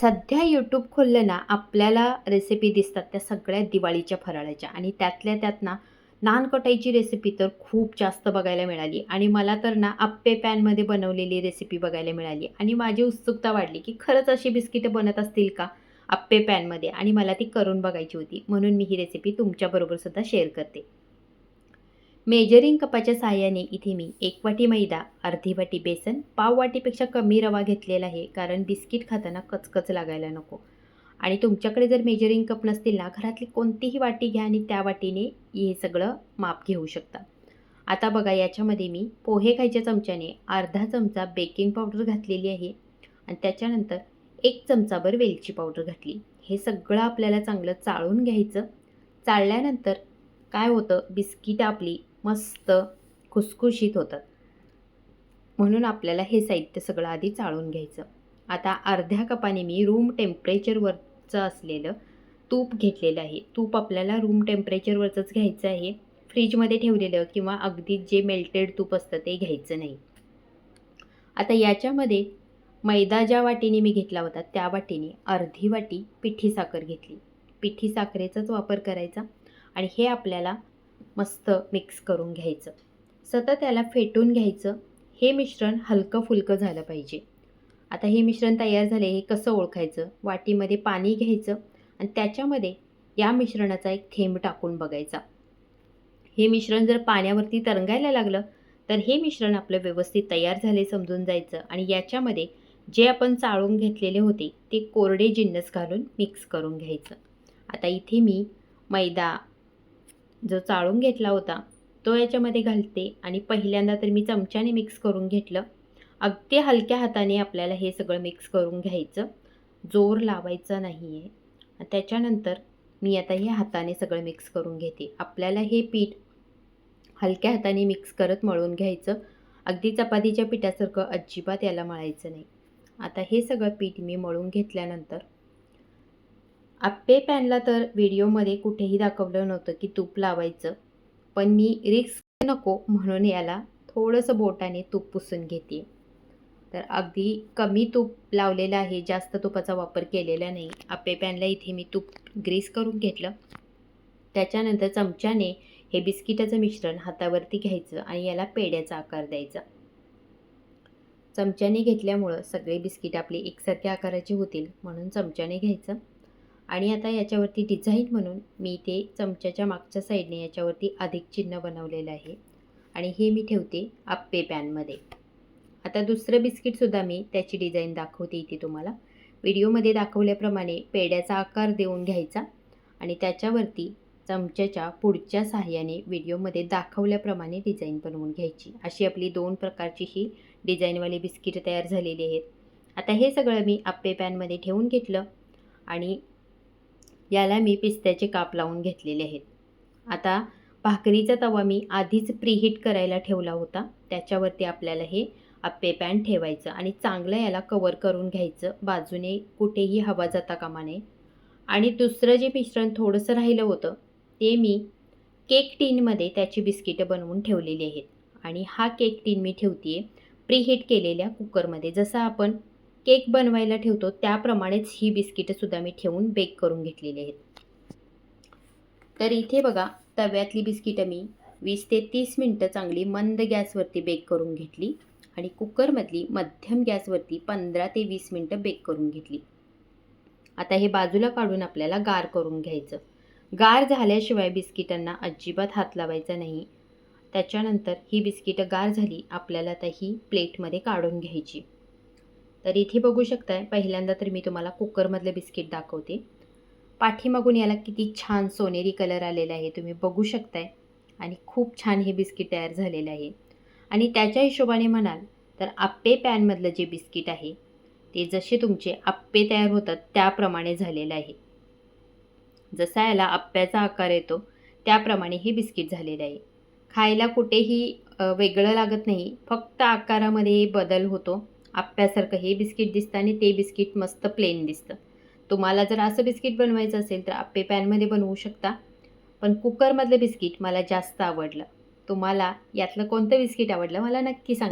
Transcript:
सध्या यूट्यूब खोललं ना आपल्याला रेसिपी दिसतात त्या सगळ्या दिवाळीच्या फराळाच्या. आणि त्यातल्या त्यात ना नानकटाईची रेसिपी तर खूप जास्त बघायला मिळाली. आणि मला तर ना आप्पे पॅनमध्ये बनवलेली रेसिपी बघायला मिळाली. आणि माझी उत्सुकता वाढली की खरंच अशी बिस्किटं बनत असतील का आप्पे पॅनमध्ये? आणि मला ती करून बघायची होती. म्हणून मी ही रेसिपी तुमच्याबरोबरसुद्धा शेअर करते. मेजरिंग कपाच्या साहाय्याने इथे मी एक वाटी मैदा अर्धी वाटी बेसन पाव वाटीपेक्षा कमी रवा घेतलेला आहे कारण बिस्किट खाताना कचकच लागायला नको. आणि तुमच्याकडे जर मेजरिंग कप नसतील ना घरातली कोणतीही वाटी घ्या आणि त्या वाटीने हे सगळं माप घेऊ शकता. आता बघा याच्यामध्ये मी पोहे खायच्या चमच्याने अर्धा चमचा बेकिंग पावडर घातलेली आहे आणि त्याच्यानंतर एक चमचाभर वेलची पावडर घातली. हे सगळं आपल्याला चांगलं चाळून घ्यायचं. चाळल्यानंतर काय होतं? बिस्किट आपली मस्त खुसखुशीत होतात. म्हणून आपल्याला हे साहित्य सगळं आधी चाळून घ्यायचं. आता अर्ध्या कपाने मी रूम टेम्परेचरवरचं असलेलं तूप घेतलेलं आहे. तूप आपल्याला रूम टेम्परेचरवरचंच घ्यायचं आहे. फ्रीजमध्ये ठेवलेलं किंवा अगदी जे मेल्टेड तूप असतं ते घ्यायचं नाही. आता याच्यामध्ये मैदा ज्या वाटीने मी घेतला होता त्या वाटीने अर्धी वाटी पिठी साखर घेतली. पिठी साखरेचाच वापर करायचा आणि हे आपल्याला मस्त मिक्स करून घ्यायचं. सतत त्याला फेटून घ्यायचं. हे मिश्रण हलकं फुलकं झालं पाहिजे. आता हे मिश्रण तयार झाले हे कसं ओळखायचं? वाटीमध्ये पाणी घ्यायचं आणि त्याच्यामध्ये या मिश्रणाचा एक थेंब टाकून बघायचा. हे मिश्रण जर पाण्यावरती तरंगायला लागलं तर हे मिश्रण आपलं व्यवस्थित तयार झाले समजून जायचं आणि याच्यामध्ये जे आपण चाळून घेतलेले होते ते कोरडे जिन्नस घालून मिक्स करून घ्यायचं. आता इथे मी मैदा जो चाळून घेतला होता तो याच्यामध्ये घालते आणि पहिल्यांदा तर मी चमच्याने मिक्स करून घेतलं. अगदी हलक्या हाताने आपल्याला हे सगळं मिक्स करून घ्यायचं. जोर लावायचा नाही आहे त्याच्यानंतर मी आता हे हाताने सगळं मिक्स करून घेते. आपल्याला हे पीठ हलक्या हाताने मिक्स करत मळून घ्यायचं. अगदी चपातीच्या पिठासारखं अजिबात याला मळायचं नाही. आता हे सगळं पीठ मी मळून घेतल्यानंतर आप्पे पॅनला तर व्हिडिओमध्ये कुठेही दाखवलं नव्हतं की तूप लावायचं. पण मी रिस्क नको म्हणून याला थोडंसं बोटाने तूप पुसून घेते. तर अगदी कमी तूप लावलेलं आहे जास्त तुपाचा वापर केलेला नाही. आप्पे पॅनला इथे मी तूप ग्रीस करून घेतलं. त्याच्यानंतर चमच्याने हे बिस्किटाचं मिश्रण हातावरती घ्यायचं आणि याला पेड्याचा आकार द्यायचा. चमच्याने घेतल्यामुळं सगळे बिस्किट आपले एकसारख्या आकाराचे होतील म्हणून चमच्याने घ्यायचं. आणि आता याच्यावरती डिझाईन म्हणून मी ते चमच्याच्या मागच्या साईडने याच्यावरती अधिक चिन्ह बनवलेलं आहे. आणि हे मी ठेवते आप्पे पॅनमध्ये आता दुसरं बिस्किटसुद्धा मी त्याची डिझाईन दाखवते इथे तुम्हाला. व्हिडिओमध्ये दाखवल्याप्रमाणे पेड्याचा आकार देऊन घ्यायचा आणि त्याच्यावरती चमच्याच्या पुढच्या साहाय्याने व्हिडिओमध्ये दाखवल्याप्रमाणे डिझाईन बनवून घ्यायची. अशी आपली दोन प्रकारची ही डिझाईनवाली बिस्किट तयार झालेली आहेत. आता हे सगळं मी आप्पे पॅनमध्ये ठेवून घेतलं आणि याला मी पिस्त्याचे काप लावून घेतलेले आहेत. आता भाकरीचा तवा मी आधीच प्रीहीट करायला ठेवला होता. त्याच्यावरती आपल्याला हे आप्पे पॅन ठेवायचं आणि चांगलं याला कवर करून घ्यायचं. बाजूने कुठेही हवा जाता कामा नये. आणि दुसरं जे मिश्रण थोडंसं राहिलं होतं ते मी केक टीनमध्ये त्याची बिस्किटं बनवून ठेवलेली आहेत. आणि हा केक टीन मी ठेवते आहे प्रीहीट केलेल्या कुकरमध्ये. जसं आपण केक बनवायला ठेवतो. त्याप्रमाणेच ही बिस्किटंसुद्धा मी ठेवून बेक करून घेतलेली आहेत. तर इथे बघा तव्यातली बिस्किटं मी वीस ते तीस मिनटं चांगली मंद गॅसवरती बेक करून घेतली आणि कुकरमधली मध्यम गॅसवरती पंधरा ते वीस मिनटं बेक करून घेतली. आता हे बाजूला काढून आपल्याला गार करून घ्यायचं. गार झाल्याशिवाय बिस्किटांना अजिबात हात लावायचा नाही. त्याच्यानंतर ही बिस्किटं गार झाली आपल्याला आता ही प्लेटमध्ये काढून घ्यायची. तर इथे बघू शकताय पहिल्यांदा तर मी तुम्हाला कुकरमधलं बिस्किट दाखवते. पाठीमागून याला किती छान सोनेरी कलर आलेला आहे तुम्ही बघू शकताय. आणि खूप छान हे बिस्किट तयार झालेलं आहे. आणि त्याच्या हिशोबाने म्हणाल तर आप्पे पॅनमधलं जे बिस्किट आहे ते जसे तुमचे आप्पे तयार होतात त्याप्रमाणे झालेलं आहे. जसा याला आप्प्याचा आकार येतो त्याप्रमाणे हे बिस्किट झालेलं आहे. खायला कुठेही वेगळं लागत नाही फक्त आकारामध्ये बदल होतो. आप्प्यासारखं हे बिस्किट दिसतं आणि ते बिस्किट मस्त प्लेन दिसतं. तुम्हाला जर असं बिस्किट बनवायचं असेल तर आप्पे पॅनमध्ये बनवू शकता. पण कुकरमधलं बिस्किट मला जास्त आवडलं. तुम्हाला यातलं कोणतं बिस्किट आवडलं? मला नक्की सांग.